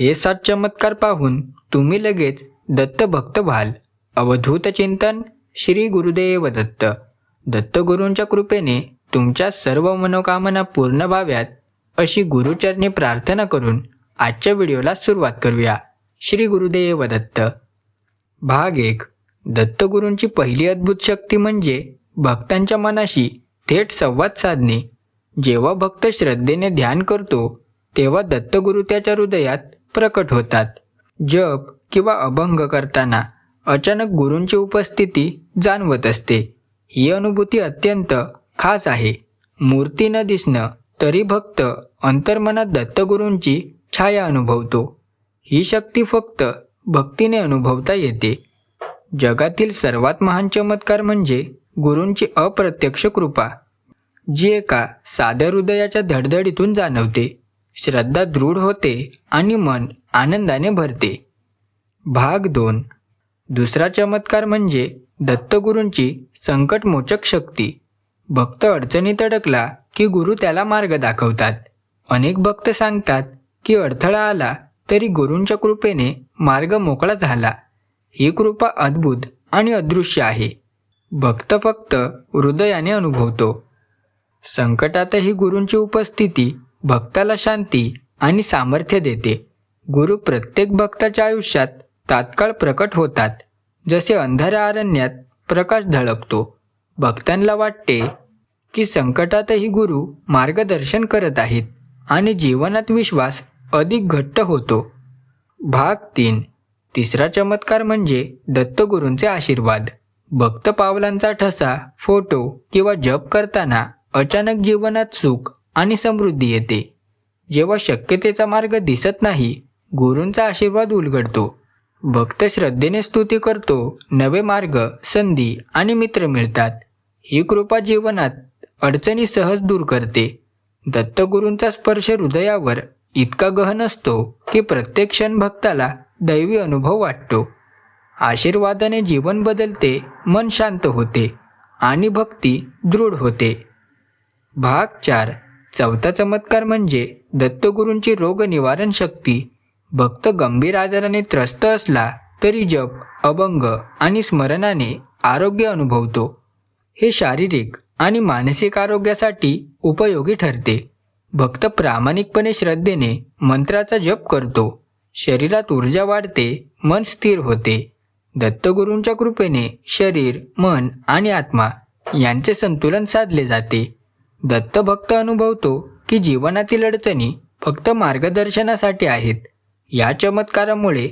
हे सात चमत्कार पाहून तुम्ही लगेच दत्तभक्त व्हाल. अवधूत चिंतन श्री गुरुदेव दत्त. दत्तगुरूंच्या कृपेने तुमच्या सर्व मनोकामना पूर्ण व्हाव्यात अशी गुरुचरणी प्रार्थना करून आजच्या व्हिडिओला सुरुवात करूया. श्री गुरुदेव दत्त. भाग एक. दत्तगुरूंची पहिली अद्भुत शक्ती म्हणजे भक्तांच्या मनाशी थेट संवाद साधणे. जेव्हा भक्त श्रद्धेने ध्यान करतो तेव्हा दत्तगुरु त्याच्या हृदयात प्रकट होतात. जप किंवा अभंग करताना अचानक गुरूंची उपस्थिती जाणवत असते. ही अनुभूती अत्यंत खास आहे. मूर्ती न दिसणं तरी भक्त अंतर्मनात दत्तगुरूंची छाया अनुभवतो. ही शक्ती फक्त भक्तीने अनुभवता येते. जगातील सर्वात महान चमत्कार म्हणजे गुरूंची अप्रत्यक्ष कृपा जी एका साध्या हृदयाच्या धडधडीतून जाणवते. श्रद्धा दृढ होते आणि मन आनंदाने भरते. भाग दोन. दुसरा चमत्कार म्हणजे दत्तगुरूंची संकटमोचक शक्ती. भक्त अडचणीत अडकला की गुरु त्याला मार्ग दाखवतात. अनेक भक्त सांगतात की अडथळा आला तरी गुरूंच्या कृपेने मार्ग मोकळा झाला. ही कृपा अद्भुत आणि अदृश्य आहे. भक्त फक्त हृदयाने अनुभवतो. संकटातही गुरूंची उपस्थिती भक्ताला शांती आणि सामर्थ्य देते. गुरु प्रत्येक भक्ताच्या आयुष्यात तात्काळ प्रकट होतात. जसे अंधाऱ्या अरण्यात प्रकाश झळकतो भक्तांना वाटते की संकटातही गुरु मार्गदर्शन करत आहेत आणि जीवनात विश्वास अधिक घट्ट होतो. भाग तीन. तिसरा चमत्कार म्हणजे दत्तगुरूंचे आशीर्वाद. भक्त पावलांचा ठसा फोटो किंवा जप करताना अचानक जीवनात सुख आणि समृद्धी येते. जेव्हा शक्यतेचा मार्ग दिसत नाही गुरूंचा आशीर्वाद उलगडतो. भक्त श्रद्धेने स्तुती करतो नवे मार्ग संधी आणि मित्र मिळतात. ही कृपा जीवनात अडचणी सहज दूर करते. दत्तगुरूंचा स्पर्श हृदयावर इतका गहन असतो की प्रत्येक क्षण भक्ताला दैवी अनुभव वाटतो. आशीर्वादाने जीवन बदलते मन शांत होते आणि भक्ती दृढ होते. भाग चार. चौथा चमत्कार म्हणजे दत्तगुरूंची रोग निवारण शक्ती. भक्त गंभीर आजाराने त्रस्त असला तरी जप अभंग आणि स्मरणाने आरोग्य अनुभवतो. हे शारीरिक आणि मानसिक आरोग्यासाठी उपयोगी ठरते. भक्त प्रामाणिकपणे श्रद्धेने मंत्राचा जप करतो. शरीरात ऊर्जा वाढते मन स्थिर होते. दत्तगुरूंच्या कृपेने शरीर मन आणि आत्मा यांचे संतुलन साधले जाते. दत्तभक्त अनुभवतो की जीवनातील अडचणी फक्त मार्गदर्शनासाठी आहेत. या चमत्कारामुळे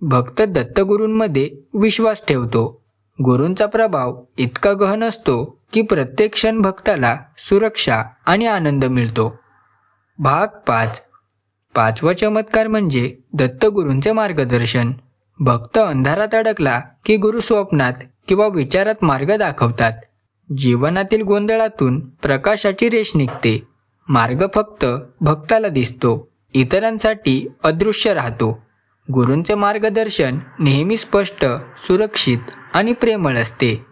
भक्त दत्तगुरूंमध्ये विश्वास ठेवतो. गुरूंचा प्रभाव इतका गहन असतो की प्रत्येक क्षण भक्ताला सुरक्षा आणि आनंद मिळतो. भाग पाच. पाचवा चमत्कार म्हणजे दत्तगुरूंचे मार्गदर्शन. भक्त अंधारात अडकला की गुरु स्वप्नात किंवा विचारात मार्ग दाखवतात. जीवनातील गोंधळातून प्रकाशाची रेष निघते. मार्ग फक्त भक्ताला दिसतो. इतरांसाठी अदृश्य राहतो. गुरूंचे मार्गदर्शन नेहमी स्पष्ट सुरक्षित आणि प्रेमळ असते.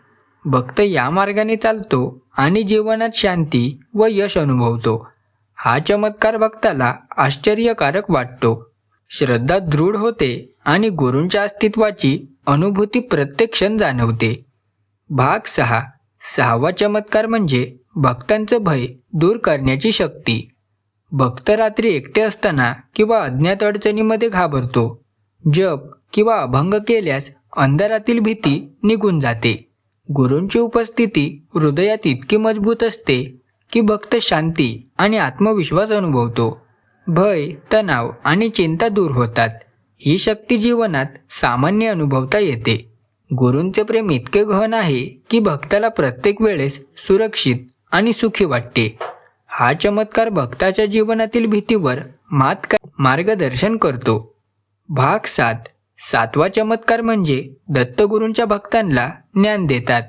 भक्त या मार्गाने चालतो आणि जीवनात शांती व यश अनुभवतो. हा चमत्कार भक्ताला आश्चर्यकारक वाटतो. श्रद्धा दृढ होते आणि गुरूंच्या अस्तित्वाची अनुभूती प्रत्येक क्षण जाणवते. भाग सहा. सहावा चमत्कार म्हणजे भक्तांचं भय दूर करण्याची शक्ती. भक्त रात्री एकटे असताना किंवा अज्ञात अडचणीमध्ये घाबरतो. जप किंवा अभंग केल्यास अंधारातील भीती निघून जाते. गुरूंची उपस्थिती हृदयात इतकी मजबूत असते की भक्त शांती आणि आत्मविश्वास अनुभवतो. भय तणाव आणि चिंता दूर होतात. ही शक्ती जीवनात सामान्य अनुभवता येते. गुरूंचे प्रेम इतके गहन आहे की भक्ताला प्रत्येक वेळेस सुरक्षित आणि सुखी वाटते. हा चमत्कार भक्ताच्या जीवनातील भीतीवर मात मार्गदर्शन करतो. भाग सात. सातवा चमत्कार म्हणजे दत्तगुरूंच्या भक्तांना ज्ञान देतात.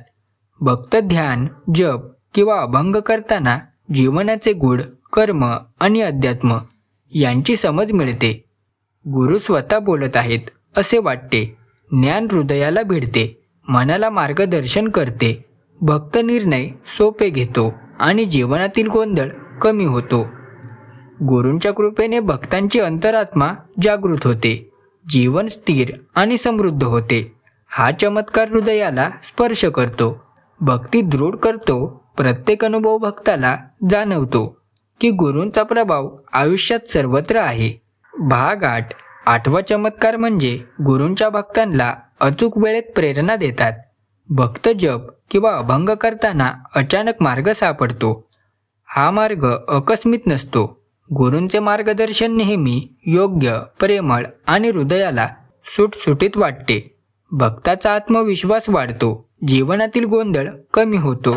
भक्त ध्यान जप किंवा अभंग करताना जीवनाचे गुढ कर्म आणि अध्यात्म यांची समज मिळते. गुरु स्वतः बोलत आहेत असे वाटते. ज्ञान हृदयाला भिडते मनाला मार्गदर्शन करते. भक्त निर्णय सोपे घेतो आणि जीवनातील गोंधळ कमी होतो. गुरूंच्या कृपेने भक्तांची अंतरात्मा जागृत होते. जीवन स्थिर आणि समृद्ध होते. हा चमत्कार हृदयाला स्पर्श करतो. भक्ती दृढ करतो प्रत्येक अनुभव भक्ताला जाणवतो की गुरूंचा प्रभाव आयुष्यात सर्वत्र आहे. भाग आठ. आठवा चमत्कार म्हणजे गुरूंच्या भक्तांना अचूक वेळेत प्रेरणा देतात. भक्त जप किंवा अभंग करताना अचानक मार्ग सापडतो. हा मार्ग अकस्मित नसतो. गुरूंचे मार्गदर्शन नेहमी योग्य प्रेमळ आणि हृदयाला सुटसुटीत वाटते. भक्ताचा आत्मविश्वास वाढतो. जीवनातील गोंधळ कमी होतो.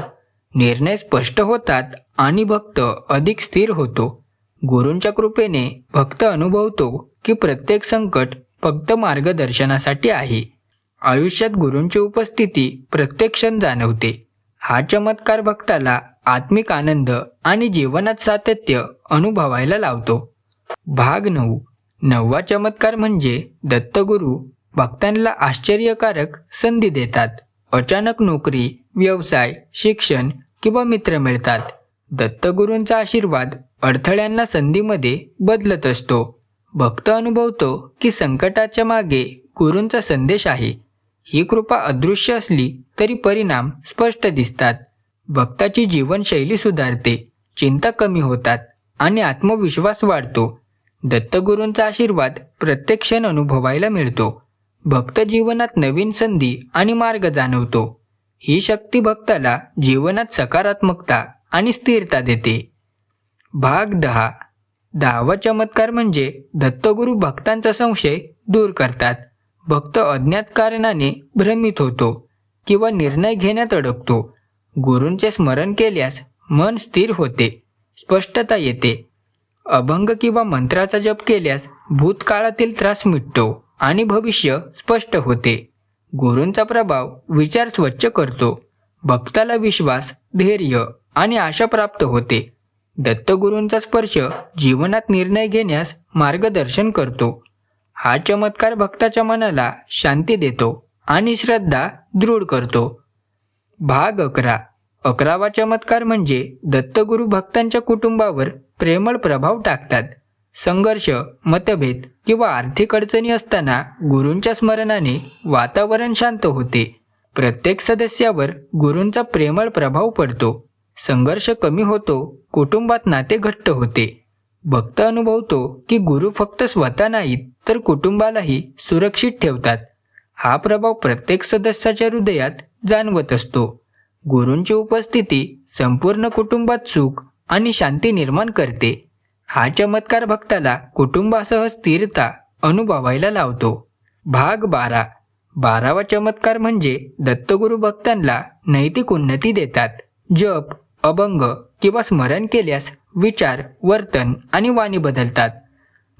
निर्णय स्पष्ट होतात आणि भक्त अधिक स्थिर होतो. गुरूंच्या कृपेने भक्त अनुभवतो की प्रत्येक संकट फक्त मार्गदर्शनासाठी आहे. आयुष्यात गुरूंची उपस्थिती प्रत्येक क्षण जाणवते. हा चमत्कार भक्ताला आत्मिक आनंद आणि जीवनात सातत्य अनुभवायला लावतो. भाग नऊ. नववा चमत्कार म्हणजे दत्तगुरू भक्तांना आश्चर्यकारक संधी देतात. अचानक नोकरी व्यवसाय शिक्षण किंवा मित्र मिळतात. दत्तगुरूंचा आशीर्वाद अडथळ्यांना संधीमध्ये बदलत असतो. भक्त अनुभवतो की संकटाच्या मागे गुरूंचा संदेश आहे. ही कृपा अदृश्य असली तरी परिणाम स्पष्ट दिसतात. भक्ताची जीवनशैली सुधारते चिंता कमी होतात आणि आत्मविश्वास वाढतो. दत्तगुरूंचा आशीर्वाद प्रत्येक क्षण अनुभवायला मिळतो. भक्त जीवनात नवीन संधी आणि मार्ग जाणवतो. ही शक्ती भक्ताला जीवनात सकारात्मकता आणि स्थिरता देते. भाग दहा. दहावा चमत्कार म्हणजे दत्तगुरू भक्तांचा संशय दूर करतात. भक्त अज्ञात कारणाने भ्रमित होतो किंवा निर्णय घेण्यात अडकतो. गुरूंचे स्मरण केल्यास मन स्थिर होते स्पष्टता येते. अभंग किंवा मंत्राचा जप केल्यास भूतकाळातील त्रास मिटतो आणि भविष्य स्पष्ट होते. गुरूंचा प्रभाव विचार स्वच्छ करतो. भक्ताला विश्वास धैर्य आणि आशा प्राप्त होते. दत्तगुरूंचा स्पर्श जीवनात निर्णय घेण्यास मार्गदर्शन करतो. हा चमत्कार भक्ताच्या मनाला शांती देतो आणि श्रद्धा दृढ करतो. भाग अकरा. अकरावा चमत्कार म्हणजे दत्तगुरू भक्तांच्या कुटुंबावर प्रेमळ प्रभाव टाकतात. संघर्ष मतभेद किंवा आर्थिक अडचणी असताना गुरूंच्या स्मरणाने वातावरण शांत होते. प्रत्येक सदस्यावर गुरूंचा प्रेमळ प्रभाव पडतो. संघर्ष कमी होतो कुटुंबात नाते घट्ट होते. भक्त अनुभवतो की गुरु फक्त स्वतः नाहीत तर कुटुंबालाही सुरक्षित ठेवतात. हा प्रभाव प्रत्येक सदस्याच्या हृदयात जाणवत असतो. गुरूंची उपस्थिती संपूर्ण कुटुंबात सुख आणि शांती निर्माण करते. हा चमत्कार भक्ताला कुटुंबासह स्थिरता अनुभवायला लावतो. भाग बारा. बारावा चमत्कार म्हणजे दत्तगुरु भक्तांना नैतिक उन्नती देतात. जप अभंग किंवा स्मरण केल्यास विचार वर्तन आणि वाणी बदलतात.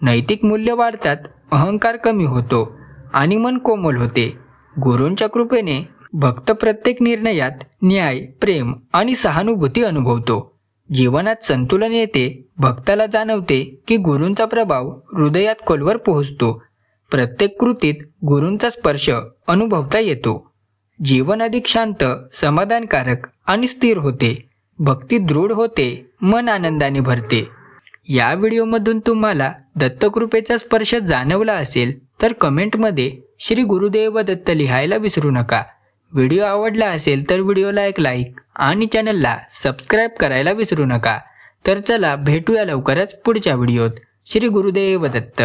नैतिक मूल्य वाढतात अहंकार कमी होतो आणि मन कोमल होते. गुरूंच्या कृपेने भक्त प्रत्येक निर्णयात न्याय प्रेम आणि सहानुभूती अनुभवतो. जीवनात संतुलन येते भक्ताला जाणवते की गुरूंचा प्रभाव हृदयात खोलवर पोहोचतो. प्रत्येक कृतीत गुरूंचा स्पर्श अनुभवता येतो. जीवन अधिक शांत समाधानकारक आणि स्थिर होते. भक्ती दृढ होते मन आनंदाने भरते. या व्हिडिओमधून तुम्हाला दत्तकृपेचा स्पर्श जाणवला असेल तर कमेंटमध्ये श्री गुरुदेव दत्त लिहायला विसरू नका. व्हिडिओ आवडला असेल तर व्हिडिओला एक लाईक आणि चॅनलला सबस्क्राईब करायला विसरू नका. तर चला भेटूया लवकरच पुढच्या व्हिडिओत. श्री गुरुदेव दत्त.